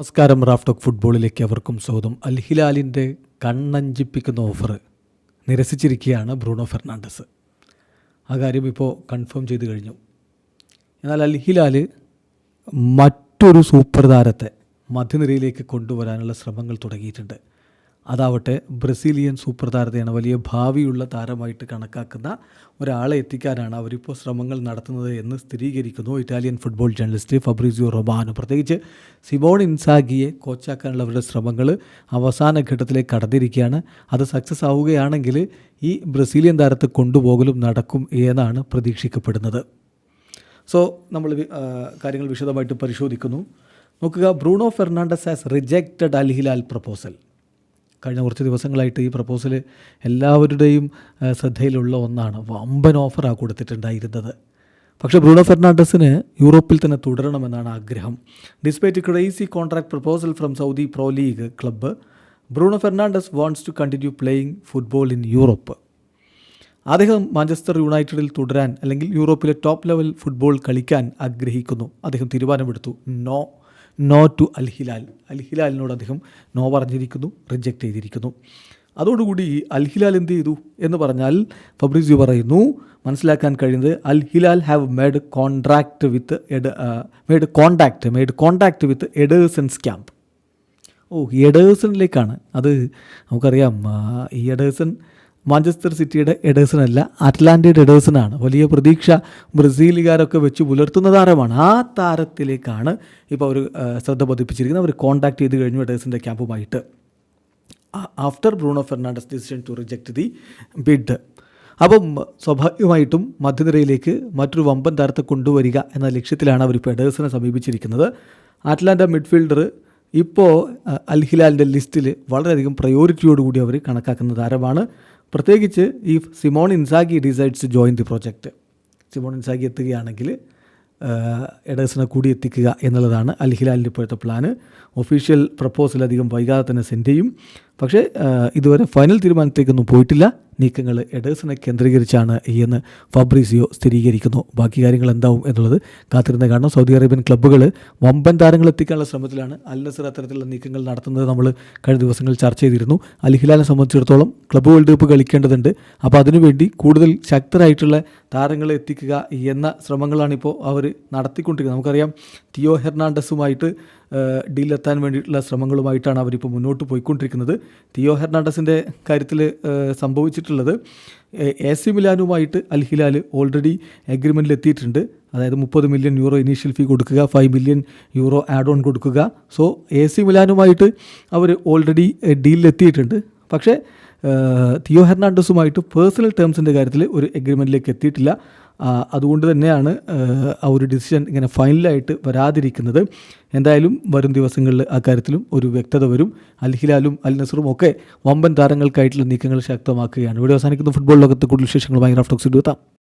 നമസ്കാരം റാഫ്റ്റോക്ക് ഫുട്ബോളിലേക്ക് അവർക്കും സ്വാഗതം. അൽ ഹിലാലിന്റെ കണ്ണഞ്ചിപ്പിക്കുന്ന ഓഫർ നിരസിച്ചിരിക്കുകയാണ് ബ്രൂണോ ഫെർണാണ്ടസ്. ആ കാര്യം ഇപ്പോൾ കൺഫേം ചെയ്ത് കഴിഞ്ഞു. എന്നാൽ അൽ ഹിലാൽ മറ്റൊരു സൂപ്പർ താരത്തെ മധ്യനിരയിലേക്ക് കൊണ്ടുവരാനുള്ള ശ്രമങ്ങൾ തുടങ്ങിയിട്ടുണ്ട്. അതാവട്ടെ ബ്രസീലിയൻ സൂപ്പർ താരത്തെയാണ് വലിയ ഭാവിയുള്ള താരമായിട്ട് കണക്കാക്കുന്ന ഒരാളെ എത്തിക്കാനാണ് അവരിപ്പോൾ ശ്രമങ്ങൾ നടത്തുന്നത് എന്ന് സ്ഥിരീകരിക്കുന്നു Italian football journalist Fabrizio Romano പ്രത്യേകിച്ച് സിബോൺ ഇൻസാഗിയെ കോച്ചാക്കാനുള്ള അവരുടെ ശ്രമങ്ങൾ അവസാന ഘട്ടത്തിലേക്ക് കടന്നിരിക്കുകയാണ്. അത് സക്സസ് ആവുകയാണെങ്കിൽ ഈ ബ്രസീലിയൻ താരത്തെ കൊണ്ടുപോകലും നടക്കും എന്നാണ് പ്രതീക്ഷിക്കപ്പെടുന്നത്. സോ നമ്മൾ കാര്യങ്ങൾ വിശദമായിട്ട് പരിശോധിക്കുന്നു. നോക്കുക Bruno Fernandes has rejected Al Hilal proposal. കഴിഞ്ഞ കുറച്ച് ദിവസങ്ങളായിട്ട് ഈ പ്രപ്പോസൽ എല്ലാവരുടെയും ശ്രദ്ധയിലുള്ള ഒന്നാണ്. വമ്പൻ ഓഫറാണ് കൊടുത്തിട്ടുണ്ടായിരുന്നത്. പക്ഷേ ബ്രൂണോ ഫെർണാണ്ടസിന് യൂറോപ്പിൽ തന്നെ തുടരണമെന്നാണ് ആഗ്രഹം. Despite crazy contract proposal from Saudi Pro League club Bruno Fernandes wants to continue playing football in Europe അദ്ദേഹം മാഞ്ചസ്റ്റർ യുണൈറ്റഡിൽ തുടരാൻ അല്ലെങ്കിൽ യൂറോപ്പിലെ ടോപ്പ് ലെവൽ ഫുട്ബോൾ കളിക്കാൻ ആഗ്രഹിക്കുന്നു. അദ്ദേഹം തീരുമാനമെടുത്തു. No no to Al Hilal അൽ ഹിലാലിനോട് അദ്ദേഹം നോ പറഞ്ഞിരിക്കുന്നു റിജക്റ്റ് ചെയ്തിരിക്കുന്നു. അതോടുകൂടി അൽ ഹിലാൽ എന്ത് ചെയ്തു എന്ന് പറഞ്ഞാൽ ഫബ്രിസിയോ പറയുന്നു മനസ്സിലാക്കാൻ കഴിയുന്നത് Al Hilal have made contract with Ed made contact made contact with Ederson's camp oh എഡേഴ്സണിലേക്കാണ് അത് നമുക്കറിയാം ഈ എഡേഴ്സൺ മാഞ്ചസ്റ്റർ സിറ്റിയുടെ എഡേഴ്സൺ അല്ല അറ്റ്ലാന്റയുടെ എഡേഴ്സണാണ്. വലിയ പ്രതീക്ഷ ബ്രസീലുകാരൊക്കെ വെച്ച് പുലർത്തുന്ന താരമാണ്. ആ താരത്തിലേക്കാണ് ഇപ്പോൾ അവർ ശ്രദ്ധ പതിപ്പിച്ചിരിക്കുന്നത്. അവർ കോൺടാക്ട് ചെയ്ത് കഴിഞ്ഞു എഡേഴ്സിന്റെ ക്യാമ്പുമായിട്ട്. After Bruno Fernandes decision to reject the bid അപ്പം സ്വാഭാവികമായിട്ടും മധ്യനിരയിലേക്ക് മറ്റൊരു വമ്പൻ താരത്തെ കൊണ്ടുവരിക എന്ന ലക്ഷ്യത്തിലാണ് അവർ ഇപ്പോൾ എഡേഴ്സിനെ സമീപിച്ചിരിക്കുന്നത്. അറ്റ്ലാന്റ മിഡ്ഫീൽഡർ ഇപ്പോൾ അൽഹിലാലിന്റെ ലിസ്റ്റിൽ വളരെയധികം പ്രയോറിറ്റിയോടുകൂടി അവർ കണക്കാക്കുന്ന താരമാണ്. പ്രത്യേകിച്ച് ഈ Simone Inzaghi decides join the project Simone Inzaghi എത്തുകയാണെങ്കിൽ എഡേഴ്സിനെ കൂടി എത്തിക്കുക എന്നുള്ളതാണ് അൽ ഹിലാലിന്റെ ഇപ്പോഴത്തെ പ്ലാന്. ഒഫീഷ്യൽ പ്രപ്പോസൽ അധികം വൈകാതെ തന്നെ സെൻഡ് ചെയ്യും. പക്ഷേ ഇതുവരെ ഫൈനൽ തീരുമാനത്തേക്കൊന്നും പോയിട്ടില്ല. നീക്കങ്ങൾ എഡേഴ്സിനെ കേന്ദ്രീകരിച്ചാണ് എന്ന് ഫാബ്രീസിയോ സ്ഥിരീകരിക്കുന്നു. ബാക്കി കാര്യങ്ങൾ എന്താവും എന്നുള്ളത് കാത്തിരുന്ന് കാണണം. സൗദി അറേബ്യൻ ക്ലബ്ബുകൾ വമ്പൻ താരങ്ങൾ എത്തിക്കാനുള്ള ശ്രമത്തിലാണ് അൽ നസർ അത്തരത്തിലുള്ള നീക്കങ്ങൾ നടത്തുന്നത് നമ്മൾ കഴിഞ്ഞ ദിവസങ്ങൾ ചർച്ച ചെയ്തിരുന്നു. അൽ സംബന്ധിച്ചിടത്തോളം ക്ലബ്ബ് വേൾഡ് കപ്പ് കളിക്കേണ്ടതുണ്ട്. അപ്പോൾ അതിനുവേണ്ടി കൂടുതൽ ശക്തരായിട്ടുള്ള താരങ്ങളെ എത്തിക്കുക എന്ന ശ്രമങ്ങളാണിപ്പോൾ അവർ നടത്തിക്കൊണ്ടിരിക്കുന്നത്. നമുക്കറിയാം തിയോ ഹെർണാണ്ടസുമായിട്ട് ഡീലെത്താൻ വേണ്ടിയിട്ടുള്ള ശ്രമങ്ങളുമായിട്ടാണ് അവരിപ്പോൾ മുന്നോട്ട് പോയിക്കൊണ്ടിരിക്കുന്നത്. തിയോ ഹെർണാണ്ടസിന്റെ കാര്യത്തിൽ സംഭവിച്ചിട്ടുള്ളത് എ സി മിലാനുമായിട്ട് അൽ ഹിലാൽ ഓൾറെഡി അഗ്രിമെന്റിൽ എത്തിയിട്ടുണ്ട് അതായത് മുപ്പത് മില്യൺ യൂറോ ഇനീഷ്യൽ ഫീ കൊടുക്കുക five million euro add on കൊടുക്കുക. സോ എ സി മിലാനുമായിട്ട് അവർ ഓൾറെഡി ഡീലിലെത്തിയിട്ടുണ്ട്. പക്ഷേ തിയോ ഹെർണാണ്ടസുമായിട്ട് പേഴ്സണൽ ടേംസിന്റെ കാര്യത്തിൽ ഒരു എഗ്രിമെന്റിലേക്ക് എത്തിയിട്ടില്ല. അതുകൊണ്ട് തന്നെയാണ് ആ ഒരു ഡിസിഷൻ ഇങ്ങനെ ഫൈനലായിട്ട് വരാതിരിക്കുന്നത്. എന്തായാലും വരും ദിവസങ്ങളിൽ ആ കാര്യത്തിലും ഒരു വ്യക്തത വരും. അൽ ഹിലാലും അൽ നസറും ഒക്കെ വമ്പൻ താരങ്ങൾക്കായിട്ടുള്ള നീക്കങ്ങൾ ശക്തമാക്കുകയാണ്. ഇവിടെ അവസാനിക്കുന്ന. ഫുട്ബോൾ ലോകത്ത് കൂടുതൽ വിശേഷങ്ങളുമായി റാഫ്റ്റോക്സ് എത്താം